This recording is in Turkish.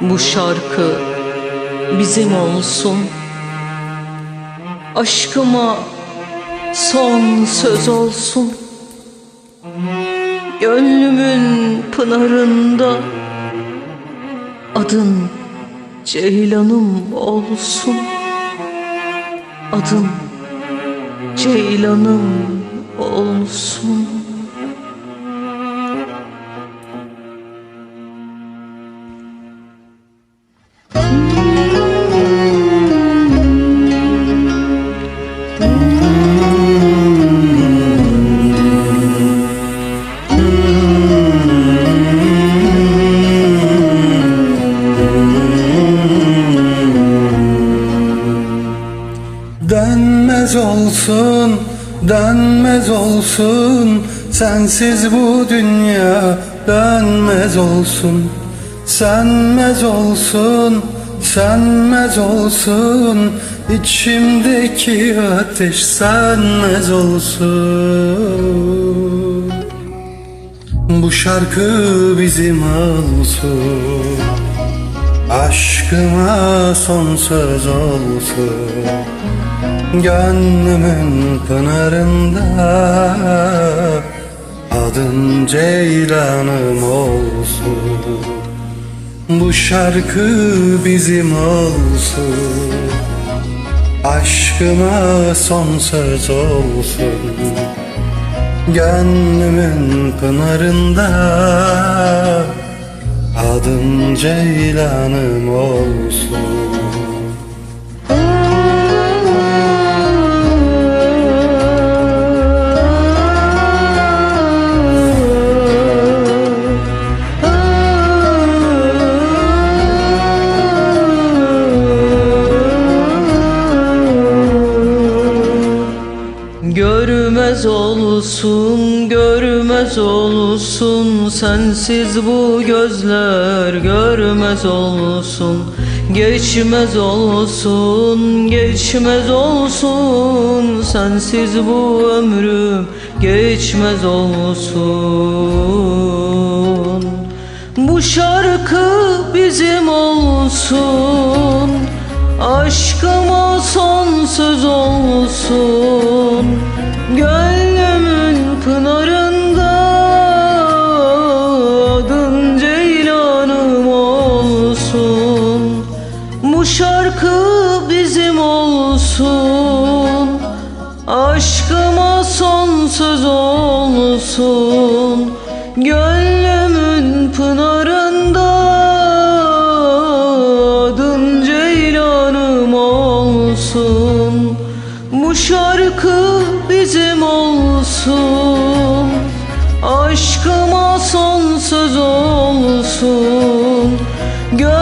Bu şarkı bizim olsun. Aşkıma son söz olsun. Gönlümün pınarında Adın Ceylanım olsun. Adın Ceylanım olsun Dönmez olsun, dönmez olsun. Sensiz bu dünya dönmez olsun. Sönmez olsun, sönmez olsun. İçimdeki ateş sönmez olsun. Bu şarkı bizim olsun Aşkıma son söz olsun Gönlümün pınarında Adın Ceylanım olsun Bu şarkı bizim olsun Aşkıma son söz olsun Gönlümün pınarında Adın Ceylanım olsun Görmez olsun, görmez olsun. Sensiz bu gözler görmez olsun. Geçmez olsun, geçmez olsun. Sensiz bu ömrüm geçmez olsun. Bu şarkı bizim olsun. Aşkıma son söz olsun Gönlümün pınarında Adın Ceylanım olsun. Bu şarkı bizim olsun. Aşkıma son söz olsun. Gönlümün pınarında Adın Ceylanım olsun. Bu şarkı bizim olsun. Aşkıma son söz olsun. Gönlümün